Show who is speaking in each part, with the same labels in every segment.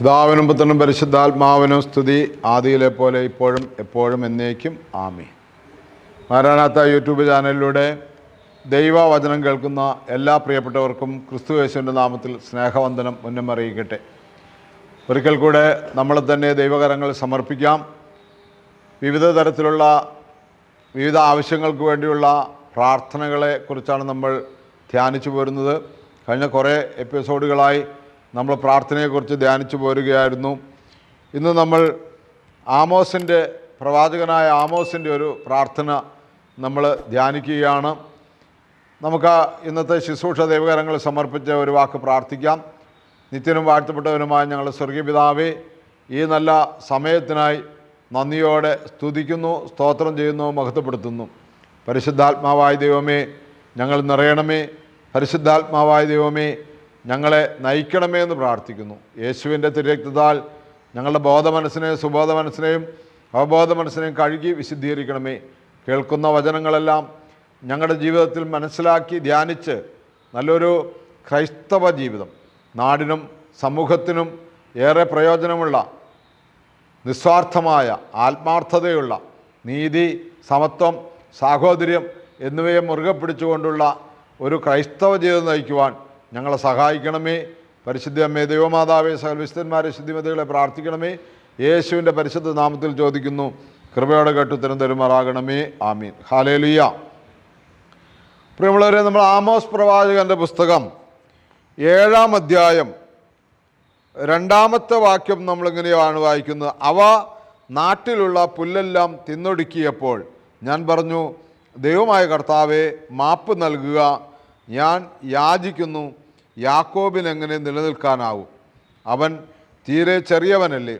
Speaker 1: പിതാവിനും പുത്രനും പരിശുദ്ധാത്മാവിനും സ്തുതി. ആദിയിലെ പോലെ ഇപ്പോഴും എപ്പോഴും എന്നേക്കും. ആമി മാരാനാത്ത യൂട്യൂബ് ചാനലിലൂടെ ദൈവവചനം കേൾക്കുന്ന എല്ലാ പ്രിയപ്പെട്ടവർക്കും ക്രിസ്തു യേശുവിന്റെ നാമത്തിൽ സ്നേഹവന്ദനം മുന്നം അറിയിക്കട്ടെ. ഒരിക്കൽ കൂടെ നമ്മൾ തന്നെ ദൈവകരങ്ങൾ സമർപ്പിക്കാം. വിവിധ തരത്തിലുള്ള വിവിധ ആവശ്യങ്ങൾക്ക് വേണ്ടിയുള്ള പ്രാർത്ഥനകളെ കുറിച്ചാണ് നമ്മൾ ധ്യാനിച്ചു പോരുന്നത്. കഴിഞ്ഞ കുറേ എപ്പിസോഡുകളായി നമ്മൾ പ്രാർത്ഥനയെക്കുറിച്ച് ധ്യാനിച്ചു പോരുകയായിരുന്നു. ഇന്ന് നമ്മൾ ആമോസിന്റെ പ്രവാചകനായ ആമോസിന്റെ ഒരു പ്രാർത്ഥന നമ്മൾ ധ്യാനിക്കുകയാണ്. നമുക്ക് ഇന്നത്തെ ശുശ്രൂഷ ദൈവകരങ്ങൾ സമർപ്പിച്ച ഒരു വാക്ക് പ്രാർത്ഥിക്കാം. നിത്യനും വാഴ്ത്തപ്പെട്ടവനുമായ ഞങ്ങളുടെ സ്വർഗീയ പിതാവേ ഈ നല്ല സമയത്തിനായി നന്ദിയോടെ സ്തുതിക്കുന്നു സ്തോത്രം ചെയ്യുന്നു മഹത്വപ്പെടുത്തുന്നു. പരിശുദ്ധാത്മാവായ ദൈവമേ ഞങ്ങൾ നിറയണമേ. പരിശുദ്ധാത്മാവായ ദൈവമേ ഞങ്ങളെ നയിക്കണമേ എന്ന് പ്രാർത്ഥിക്കുന്നു. യേശുവിന്റെ തിരക്തതാൽ ഞങ്ങളുടെ ബോധ മനസ്സിനെയും സുബോധ മനസ്സിനെയും അവബോധ മനസ്സിനെയും കഴുകി വിശുദ്ധീകരിക്കണമേ. കേൾക്കുന്ന വചനങ്ങളെല്ലാം ഞങ്ങളുടെ ജീവിതത്തിൽ മനസ്സിലാക്കി ധ്യാനിച്ച് നല്ലൊരു ക്രൈസ്തവ ജീവിതം നാടിനും സമൂഹത്തിനും ഏറെ പ്രയോജനമുള്ള നിസ്വാർത്ഥമായ ആത്മാർത്ഥതയുള്ള നീതി സമത്വം സാഹോദര്യം എന്നിവയെ മുറുകെ പിടിച്ചുകൊണ്ടുള്ള ഒരു ക്രൈസ്തവ ജീവിതം നയിക്കുവാൻ ഞങ്ങളെ സഹായിക്കണമേ. പരിശുദ്ധ അമ്മേ ദൈവമാതാവേ സകൽവിശുദ്ധന്മാരെ ശുദ്ധിമതികളെ പ്രാർത്ഥിക്കണമേ. യേശുവിന്റെ പരിശുദ്ധ നാമത്തിൽ ചോദിക്കുന്നു. കൃപയോടെ കേട്ട് ഉത്തരം തരുമാറാകണമേ. ആമീൻ. ഹാലേലിയ പ്രിയമുള്ളവരെ നമ്മൾ ആമോസ് പ്രവാചകന്റെ പുസ്തകം ഏഴാം അധ്യായം രണ്ടാമത്തെ വാക്യം നമ്മളിങ്ങനെയാണ് വായിക്കുന്നത്. അവ നാട്ടിലുള്ള പുല്ലെല്ലാം തിന്നൊടുക്കിയപ്പോൾ ഞാൻ പറഞ്ഞു ദൈവമായ കർത്താവെ മാപ്പ് നൽകുക. ഞാൻ യാചിക്കുന്നു യാക്കോബിനെങ്ങനെ നിലനിൽക്കാനാവും? അവൻ തീരെ ചെറിയവനല്ലേ?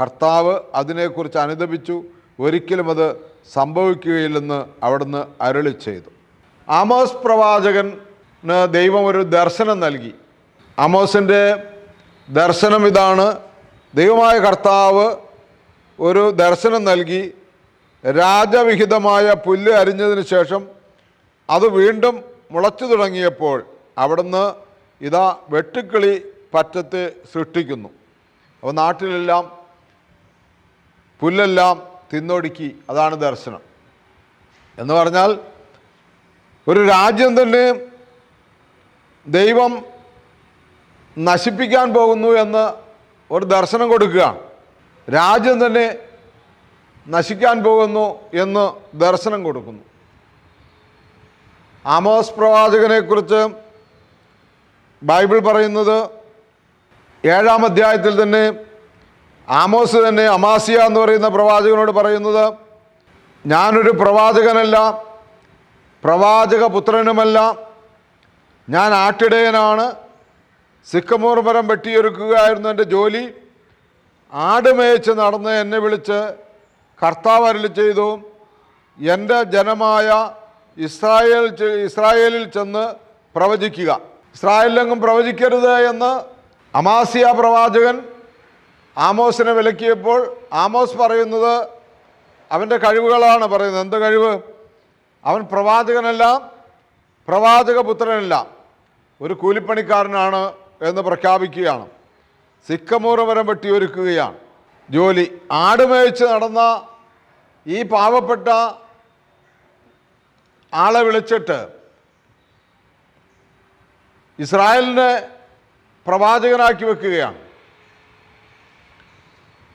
Speaker 1: കർത്താവ് അതിനെക്കുറിച്ച് അനുദപിച്ചു ഒരിക്കലും അത് സംഭവിക്കുകയില്ലെന്ന് അവിടുന്ന് അരളി ചെയ്തു. ആമോസ് പ്രവാചകന് ദൈവം ഒരു ദർശനം നൽകി. ആമോസിന്റെ ദർശനം ഇതാണ്. ദൈവമായ കർത്താവ് ഒരു ദർശനം നൽകി. രാജവിഹിതമായ പുല്ല് അരിഞ്ഞതിന് ശേഷം അത് വീണ്ടും മുളച്ചു തുടങ്ങിയപ്പോൾ അവിടുന്ന് ഇതാ വെട്ടുക്കിളി പറ്റത്ത് സൃഷ്ടിക്കുന്നു. അപ്പോൾ നാട്ടിലെല്ലാം പുല്ലെല്ലാം തിന്നൊടുക്കി. അതാണ് ദർശനം. എന്ന് പറഞ്ഞാൽ ഒരു രാജ്യം തന്നെ ദൈവം നശിപ്പിക്കാൻ പോകുന്നു എന്ന് ഒരു ദർശനം കൊടുക്കുകയാണ്. രാജ്യം തന്നെ നശിക്കാൻ പോകുന്നു എന്ന് ദർശനം കൊടുക്കുന്നു. ആമോസ് പ്രവാചകനെക്കുറിച്ച് ബൈബിൾ പറയുന്നത് ഏഴാം അധ്യായത്തിൽ തന്നെ ആമോസ് തന്നെ അമാസിയ എന്ന് പറയുന്ന പ്രവാചകനോട് പറയുന്നത് ഞാനൊരു പ്രവാചകനല്ല പ്രവാചക പുത്രനുമല്ല ഞാൻ ആട്ടിടയനാണ്. സിക്കമൂർ മരം വെട്ടിയൊരുക്കുകയായിരുന്നു എന്റെ ജോലി. ആട് മേയിച്ച് നടന്ന് എന്നെ വിളിച്ച് കർത്താവ് ചെയ്തു. എന്റെ ജനമായ ഇസ്രായേൽ ഇസ്രായേലിൽ ചെന്ന് പ്രവചിക്കുക. ഇസ്രായേലിലെങ്ങും പ്രവചിക്കരുത് എന്ന് അമാസിയ പ്രവാചകൻ ആമോസിനെ വിലക്കിയപ്പോൾ ആമോസ് പറയുന്നത് അവന്റെ കഴിവുകളാണ് പറയുന്നത്. എന്ത് കഴിവ്? അവൻ പ്രവാചകനല്ല പ്രവാചക പുത്രനല്ല ഒരു കൂലിപ്പണിക്കാരനാണ് എന്ന് പ്രഖ്യാപിക്കുകയാണ്. സിക്കമൂറ് മരം വെട്ടിയൊരുക്കുകയാണ്. ജോലി. ആടുമേച്ച് നടന്ന ഈ പാവപ്പെട്ട ആളെ വിളിച്ചിട്ട് ഇസ്രായേലിനെ പ്രവാചകനാക്കി വെക്കുകയാണ്.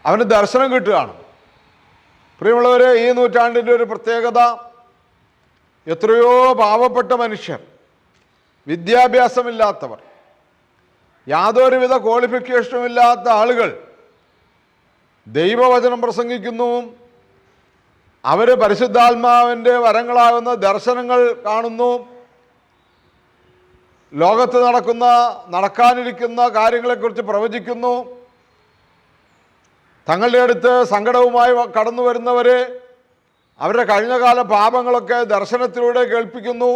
Speaker 1: അവന് ദർശനം കിട്ടുകയാണ്. പ്രിയമുള്ളവരെ ഈ നൂറ്റാണ്ടിന്റെ ഒരു പ്രത്യേകത എത്രയോ പാവപ്പെട്ട മനുഷ്യർ വിദ്യാഭ്യാസമില്ലാത്തവർ യാതൊരുവിധ ക്വാളിഫിക്കേഷനും ഇല്ലാത്ത ആളുകൾ ദൈവവചനം പ്രസംഗിക്കുന്നു അവർ പരിശുദ്ധാത്മാവിന്റെ വരങ്ങളാകുന്ന ദർശനങ്ങൾ കാണുന്നു. ലോകത്ത് നടക്കുന്ന നടക്കാനിരിക്കുന്ന കാര്യങ്ങളെക്കുറിച്ച് പ്രവചിക്കുന്നു. തങ്ങളുടെ അടുത്ത് സങ്കടവുമായി കടന്നു വരുന്നവരെ അവരുടെ കഴിഞ്ഞകാല പാപങ്ങളൊക്കെ ദർശനത്തിലൂടെ കേൾപ്പിക്കുന്നു.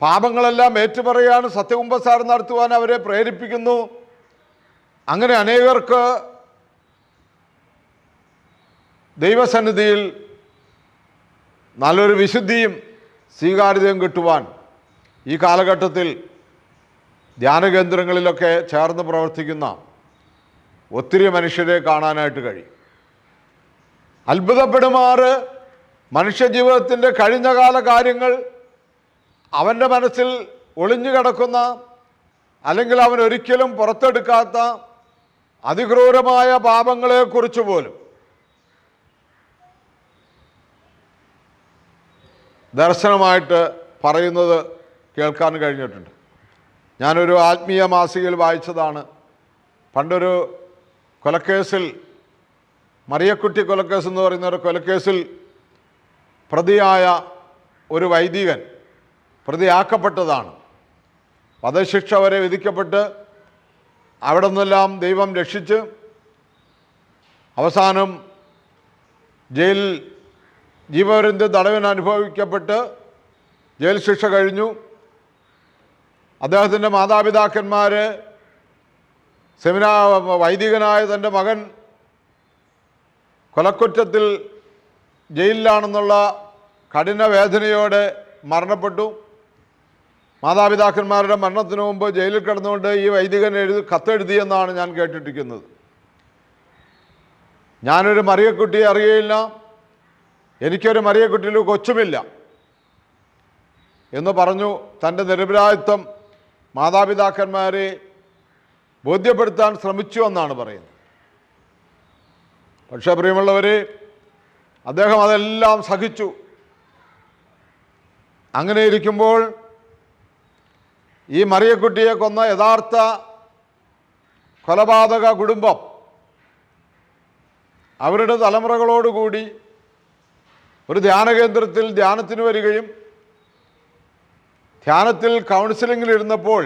Speaker 1: പാപങ്ങളെല്ലാം ഏറ്റുപറയാൻ സത്യകുംഭസാരം നടത്തുവാൻ അവരെ പ്രേരിപ്പിക്കുന്നു. അങ്ങനെ അനേകർക്ക് ദൈവസന്നിധിയിൽ നല്ലൊരു വിശുദ്ധിയും സ്വീകാര്യതയും കിട്ടുവാൻ ഈ കാലഘട്ടത്തിൽ ധ്യാനകേന്ദ്രങ്ങളിലൊക്കെ ചേർന്ന് പ്രവർത്തിക്കുന്ന ഒത്തിരി മനുഷ്യരെ കാണാനായിട്ട് കഴിയും. അത്ഭുതപ്പെടുമാറ് മനുഷ്യജീവിതത്തിന്റെ കഴിഞ്ഞകാല കാര്യങ്ങൾ അവന്റെ മനസ്സിൽ ഒളിഞ്ഞു കിടക്കുന്ന അല്ലെങ്കിൽ അവൻ ഒരിക്കലും പുറത്തെടുക്കാത്ത അതിക്രൂരമായ പാപങ്ങളെക്കുറിച്ച് പോലും ദർശനമായിട്ട് പറയുന്നത് കേൾക്കാൻ കഴിഞ്ഞിട്ടുണ്ട്. ഞാനൊരു ആത്മീയ മാസികയിൽ വായിച്ചതാണ്. പണ്ടൊരു കൊലക്കേസിൽ മറിയക്കുട്ടി കൊലക്കേസ് എന്ന് പറയുന്ന ഒരു കൊലക്കേസിൽ പ്രതിയായ ഒരു വൈദികൻ പ്രതിയാക്കപ്പെട്ടതാണ്. വധശിക്ഷ വരെ വിധിക്കപ്പെട്ട് അവിടെ നിന്നെല്ലാം ദൈവം രക്ഷിച്ച് അവസാനം ജയിലിൽ ജീവപര്യന്ത തടവിന് അനുഭവിക്കപ്പെട്ട് ജയിൽ ശിക്ഷ കഴിഞ്ഞു. അദ്ദേഹത്തിന്റെ മാതാപിതാക്കന്മാർ സെമിനാ വൈദികനായ തന്റെ മകൻ കൊലക്കുറ്റത്തിൽ ജയിലിലാണെന്നുള്ള കഠിന വേദനയോടെ മരണപ്പെട്ടു. മാതാപിതാക്കന്മാരുടെ മരണത്തിന് മുമ്പ് ജയിലിൽ കിടന്നുകൊണ്ട് ഈ വൈദികൻ എഴുതി കത്തെഴുതിയെന്നാണ് ഞാൻ കേട്ടിട്ടിരിക്കുന്നത് ഞാനൊരു മറിയക്കുട്ടിയെ അറിയയില്ല. എനിക്കൊരു മറിയക്കുട്ടിയിൽ കൊച്ചുമില്ല എന്ന് പറഞ്ഞു തന്റെ നിരപരാധിത്വം മാതാപിതാക്കന്മാരെ ബോധ്യപ്പെടുത്താൻ ശ്രമിച്ചു എന്നാണ് പറയുന്നത്. പക്ഷേ പ്രിയമുള്ളവർ അദ്ദേഹം അതെല്ലാം സഹിച്ചു. അങ്ങനെ ഇരിക്കുമ്പോൾ ഈ മറിയക്കുട്ടിയെ കൊന്ന യഥാർത്ഥ കൊലപാതക കുടുംബം അവരുടെ തലമുറകളോടുകൂടി ഒരു ധ്യാന കേന്ദ്രത്തിൽ ധ്യാനത്തിന് വരികയും ധ്യാനത്തിൽ കൗൺസിലിങ്ങിൽ ഇരുന്നപ്പോൾ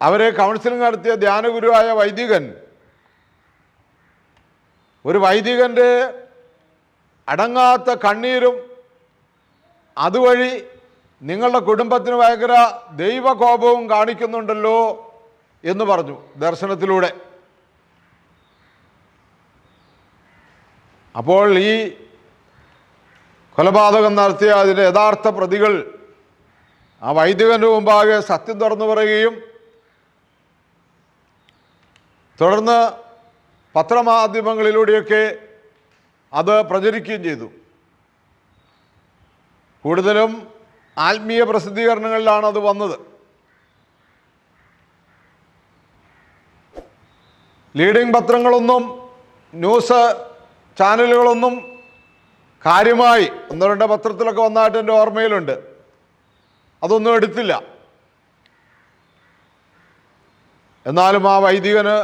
Speaker 1: അവരെ കൗൺസിലിംഗ് നടത്തിയ ധ്യാനഗുരുവായ വൈദികൻ ഒരു വൈദികന്റെ അടങ്ങാത്ത കണ്ണീരും അതുവഴി നിങ്ങളുടെ കുടുംബത്തിന് ഭയങ്കര ദൈവകോപവും കാണിക്കുന്നുണ്ടല്ലോ എന്ന് പറഞ്ഞു ദർശനത്തിലൂടെ. അപ്പോൾ ഈ കൊലപാതകം നടത്തിയ അതിന്റെ യഥാർത്ഥ പ്രതികൾ ആ വൈദികന്റെ മുമ്പാകെ സത്യം തുറന്നു പറയുകയും തുടർന്ന് പത്രമാധ്യമങ്ങളിലൂടെയൊക്കെ അത് പ്രചരിക്കുകയും ചെയ്തു. കൂടുതലും ആത്മീയ പ്രസിദ്ധീകരണങ്ങളിലാണ് അത് വന്നത്. ലീഡിംഗ് പത്രങ്ങളൊന്നും ന്യൂസ് ചാനലുകളൊന്നും കാര്യമായി ഒന്നോ രണ്ടോ പത്രത്തിലൊക്കെ വന്നതായിട്ട് എന്റെ ഓർമ്മയിലുണ്ട്. അതൊന്നും എടുത്തില്ല. എന്നാലും ആ വൈദികന്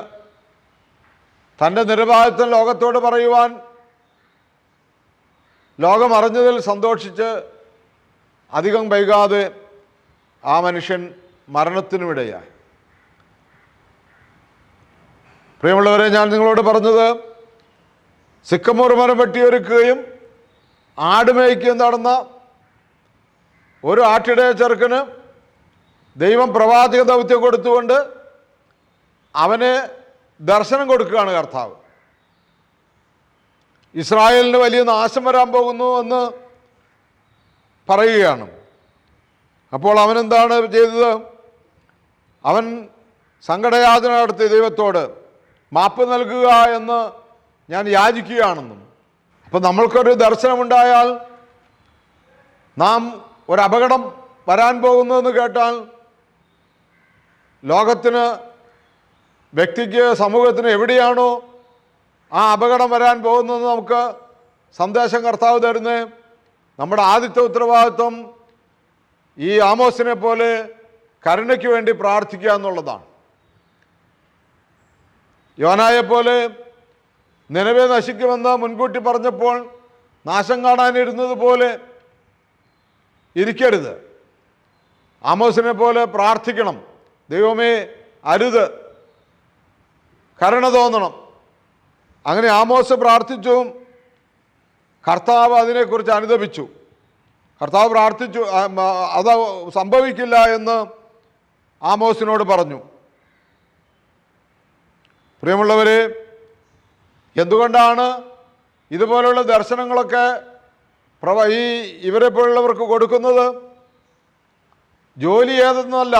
Speaker 1: തന്റെ നിരപാധിത്വം ലോകത്തോട് പറയുവാൻ ലോകമറിഞ്ഞതിൽ സന്തോഷിച്ച് അധികം വൈകാതെ ആ മനുഷ്യൻ മരണത്തിനുമിടയായി പ്രിയമുള്ളവരെ ഞാൻ നിങ്ങളോട് പറഞ്ഞത് സിക്കമൂർ മരം വെട്ടിയൊരുക്കുകയും ആടുമേയ്ക്കുകയും നടന്ന ഒരു ആട്ടിടയ ചെറുക്കന് ദൈവം പ്രവാചക ദൗത്യം കൊടുത്തുകൊണ്ട് അവന് ദർശനം കൊടുക്കുകയാണ് കർത്താവ്. ഇസ്രായേലിന് വലിയ നാശം വരാൻ പോകുന്നു എന്ന് പറയുകയാണ്. അപ്പോൾ അവനെന്താണ് ചെയ്തത്? അവൻ സങ്കടയാതന നടത്തിയ ദൈവത്തോട് മാപ്പ് നൽകുക എന്ന് ഞാൻ യാചിക്കുകയാണെന്നും. അപ്പം നമ്മൾക്കൊരു ദർശനമുണ്ടായാൽ നാം ഒരപകടം വരാൻ പോകുന്നതെന്ന് കേട്ടാൽ ലോകത്തിന് വ്യക്തിക്ക് സമൂഹത്തിന് എവിടെയാണോ ആ അപകടം വരാൻ പോകുന്നതെന്ന് നമുക്ക് സന്ദേശം കർത്താവ് തരുന്നത് നമ്മുടെ ആദ്യത്തെ ഉത്തരവാദിത്വം ഈ ആമോസിനെ പോലെ കരുണയ്ക്ക് വേണ്ടി പ്രാർത്ഥിക്കുക എന്നുള്ളതാണ്. യോനായെ പോലെ നിലവെ നശിക്കുമെന്ന് മുൻകൂട്ടി പറഞ്ഞപ്പോൾ നാശം കാണാനിരുന്നത് പോലെ ഇരിക്കരുത്. ആമോസിനെ പോലെ പ്രാർത്ഥിക്കണം. ദൈവമേ അരുത്. കരുണ തോന്നണം. അങ്ങനെ ആമോസ് പ്രാർത്ഥിച്ചു. കർത്താവ് അതിനെക്കുറിച്ച് അനുദപിച്ചു കർത്താവ് പ്രാർത്ഥിച്ചു അത് സംഭവിക്കില്ല എന്ന് ആമോസിനോട് പറഞ്ഞു. പ്രിയമുള്ളവരെ എന്തുകൊണ്ടാണ് ഇതുപോലുള്ള ദർശനങ്ങളൊക്കെ പ്രവ ഈ ഇവരെ പോലുള്ളവർക്ക് കൊടുക്കുന്നത്? ജോലി ഏതെന്നല്ല.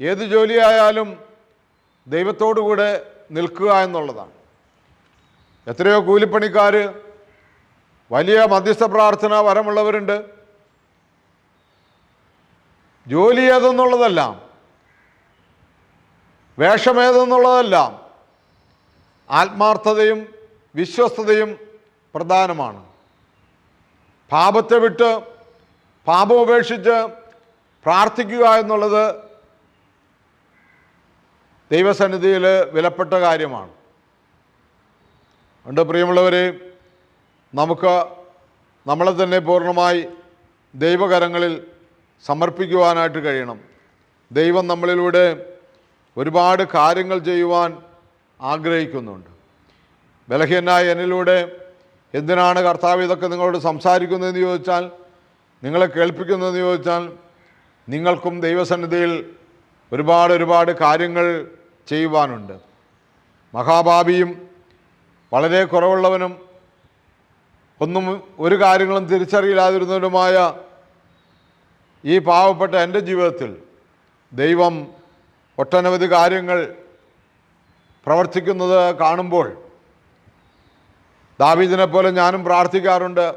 Speaker 1: ഏത് ജോലിയായാലും ദൈവത്തോടു കൂടെ നിൽക്കുക എന്നുള്ളതാണ്. എത്രയോ കൂലിപ്പണിക്കാർ വലിയ മധ്യസ്ഥ പ്രാർത്ഥന വരമുള്ളവരുണ്ട്. ജോലി ഏതെന്നുള്ളതല്ല. വേഷമേതെന്നുള്ളതല്ല ആത്മാർത്ഥതയും വിശ്വസ്തതയും പ്രധാനമാണ്. പാപത്തെ വിട്ട് പാപം ഉപേക്ഷിച്ച് പ്രാർത്ഥിക്കുക എന്നുള്ളത് ദൈവസന്നിധിയിൽ വിലപ്പെട്ട കാര്യമാണ്. ഉണ്ട് പ്രിയമുള്ളവരെ നമുക്ക് നമ്മളെ തന്നെ പൂർണമായി ദൈവകരങ്ങളിൽ സമർപ്പിക്കുവാനായിട്ട് കഴിയണം. ദൈവം നമ്മളിലൂടെ ഒരുപാട് കാര്യങ്ങൾ ചെയ്യുവാൻ ആഗ്രഹിക്കുന്നുണ്ട്. ബലഹീനായ എന്നിലൂടെ എന്തിനാണ് കർത്താവ് ഇതൊക്കെ നിങ്ങളോട് സംസാരിക്കുന്നതെന്ന് ചോദിച്ചാൽ നിങ്ങളെ കേൾപ്പിക്കുന്നതെന്ന് ചോദിച്ചാൽ നിങ്ങൾക്കും ദൈവസന്നിധിയിൽ ഒരുപാട് ഒരുപാട് കാര്യങ്ങൾ ചെയ്യുവാനുണ്ട്. മഹാഭാവിയും വളരെ കുറവുള്ളവനും ഒന്നും ഒരു കാര്യങ്ങളും തിരിച്ചറിയില്ലാതിരുന്നവരുമായ ഈ പാവപ്പെട്ട എന്റെ ജീവിതത്തിൽ ദൈവം ഒട്ടനവധി കാര്യങ്ങൾ പ്രവർത്തിക്കുന്നത് കാണുമ്പോൾ ദാവീദിനെ പോലെ ഞാനും പ്രാർത്ഥിക്കാറുണ്ട്.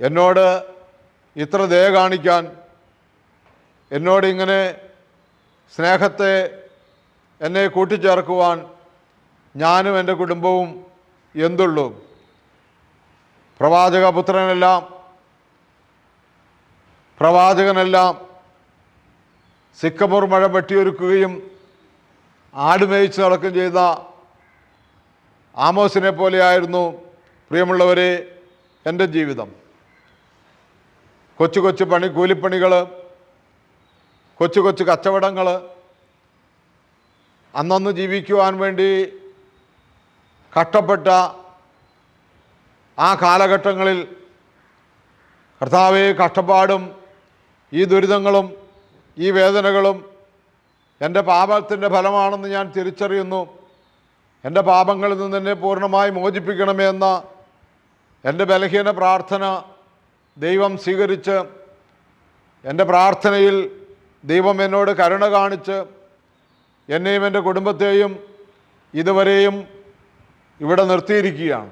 Speaker 1: എന്നോട് ഇത്ര ദയ കാണിക്കാൻ എന്നോട് ഇങ്ങനെ സ്നേഹത്തെ എന്നെ കൂട്ടിച്ചേർക്കുവാൻ ഞാനും എന്റെ കുടുംബവും എന്തുള്ളൂ? പ്രവാചക പുത്രനെല്ലാം പ്രവാചകനെല്ലാം സിക്കമൂർ മഴ വെട്ടിയൊരുക്കുകയും ആടുമേയിച്ച് നടക്കുകയും ചെയ്ത ആമോസിനെ പോലെയായിരുന്നു പ്രിയമുള്ളവരെ എന്റെ ജീവിതം. കൊച്ചു കൊച്ചു പണി കൂലിപ്പണികൾ കൊച്ചു കൊച്ചു കച്ചവടങ്ങൾ അന്നന്ന് ജീവിക്കുവാൻ വേണ്ടി കഷ്ടപ്പെട്ട ആ കാലഘട്ടങ്ങളിൽ കർത്താവെ കഷ്ടപ്പാടും ഈ ദുരിതങ്ങളും ഈ വേദനകളും എന്റെ പാപത്തിന്റെ ഫലമാണെന്ന് ഞാൻ തിരിച്ചറിയുന്നു. എന്റെ പാപങ്ങളിൽ നിന്ന് എന്നെ പൂർണമായി മോചിപ്പിക്കണമേ എന്ന എന്റെ ബലഹീന പ്രാർത്ഥന ദൈവം സ്വീകരിച്ച് എന്റെ പ്രാർത്ഥനയിൽ ദൈവം എന്നോട് കരുണ കാണിച്ച് എന്നെയും എന്റെ കുടുംബത്തെയും ഇതുവരെയും ഇവിടെ നിർത്തിയിരിക്കുകയാണ്.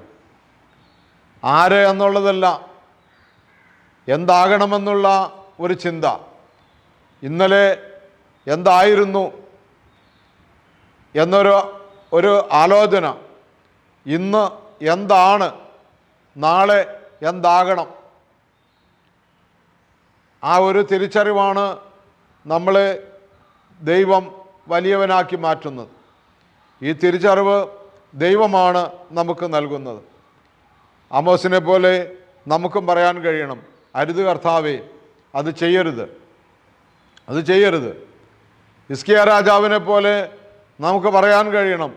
Speaker 1: ആര് എന്നുള്ളതല്ല എന്താകണമെന്നുള്ള ഒരു ചിന്ത. ഇന്നലെ എന്തായിരുന്നു എന്നൊരു ഒരു ആലോചന. ഇന്ന് എന്താണ്? നാളെ എന്താകണം? ആ ഒരു തിരിച്ചറിവാണ് നമ്മളെ ദൈവം വലിയവനാക്കി മാറ്റുന്നത്. ഈ തിരിച്ചറിവ് ദൈവമാണ് നമുക്ക് നൽകുന്നത്. അമോസിനെ പോലെ നമുക്കും പറയാൻ കഴിയണം. അരുത് കർത്താവേ അത് ചെയ്യരുത്. അത് ചെയ്യരുത്. ഇസ്കിയ രാജാവിനെ പോലെ നമുക്ക് പറയാൻ കഴിയണം.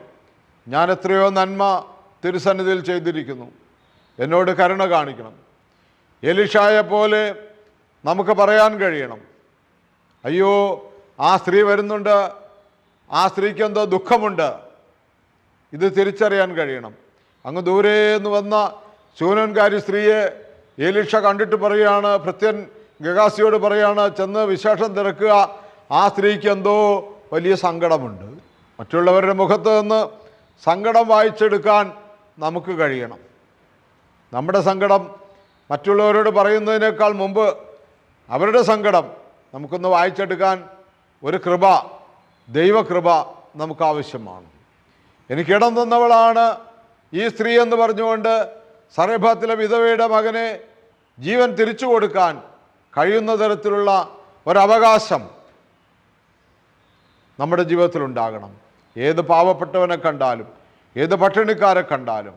Speaker 1: ഞാൻ എത്രയോ നന്മ തിരുസന്നിധിയിൽ ചെയ്തിരിക്കുന്നു. എന്നോട് കരുണ കാണിക്കണം. എലിഷായെ പോലെ നമുക്ക് പറയാൻ കഴിയണം. അയ്യോ ആ സ്ത്രീ വരുന്നുണ്ട്. ആ സ്ത്രീക്ക് എന്തോ ദുഃഖമുണ്ട്. ഇത് തിരിച്ചറിയാൻ കഴിയണം. അങ്ങ് ദൂരെ നിന്ന് വന്ന ശൂനൻകാരി സ്ത്രീയെ ഏലിഷ കണ്ടിട്ട് പറയുകയാണ് ഭൃത്യൻ ഗഗാസിയോട് പറയുകയാണ് ചെന്ന് വിശേഷം തിരക്കുക. ആ സ്ത്രീക്ക് എന്തോ വലിയ സങ്കടമുണ്ട്. മറ്റുള്ളവരുടെ മുഖത്ത് നിന്ന് സങ്കടം വായിച്ചെടുക്കാൻ നമുക്ക് കഴിയണം. നമ്മുടെ സങ്കടം മറ്റുള്ളവരോട് പറയുന്നതിനേക്കാൾ മുമ്പ് അവരുടെ സങ്കടം നമുക്കൊന്ന് വായിച്ചെടുക്കാൻ ഒരു കൃപ ദൈവകൃപ നമുക്ക് ആവശ്യമാണ് എനിക്കിടം തന്നവളാണ് ഈ സ്ത്രീ എന്ന് പറഞ്ഞുകൊണ്ട് സർവഭത്തിലെ വിധവയുടെ മകനെ ജീവൻ തിരിച്ചു കൊടുക്കാൻ കഴിയുന്ന തരത്തിലുള്ള ഒരവകാശം നമ്മുടെ ജീവിതത്തിൽ ഉണ്ടാകണം ഏത് പാവപ്പെട്ടവനെ കണ്ടാലും ഏത് പട്ടിണിക്കാരെ കണ്ടാലും.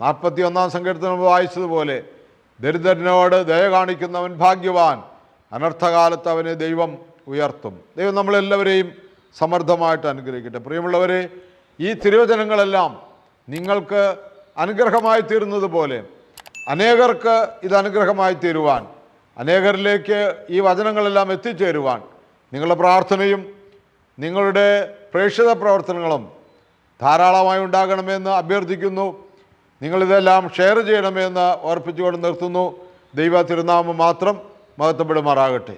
Speaker 1: നാൽപ്പത്തി ഒന്നാം സങ്കീർത്തനം വായിച്ചതുപോലെ ദരിദ്രനോട് ദയ കാണിക്കുന്നവൻ ഭാഗ്യവാൻ. അനർത്ഥകാലത്ത് അവനെ ദൈവം ഉയർത്തും. ദൈവം നമ്മളെല്ലാവരെയും സമർത്ഥമായിട്ട് അനുഗ്രഹിക്കട്ടെ. പ്രിയമുള്ളവരെ ഈ തിരുവചനങ്ങളെല്ലാം നിങ്ങൾക്ക് അനുഗ്രഹമായി തീരുന്നതുപോലെ അനേകർക്ക് ഇത് അനുഗ്രഹമായി തീരുവാൻ അനേകരിലേക്ക് ഈ വചനങ്ങളെല്ലാം എത്തിച്ചേരുവാൻ നിങ്ങളുടെ പ്രാർത്ഥനയും നിങ്ങളുടെ പ്രേക്ഷിത പ്രവർത്തനങ്ങളും ധാരാളമായി ഉണ്ടാകണമെന്ന് അഭ്യർത്ഥിക്കുന്നു. നിങ്ങളിതെല്ലാം ഷെയർ ചെയ്യണമെന്ന് ഓർപ്പിച്ചുകൊണ്ട് നിർത്തുന്നു. ദൈവ തിരുനാമം മാത്രം മഹത്വപ്പെടുമാറാകട്ടെ.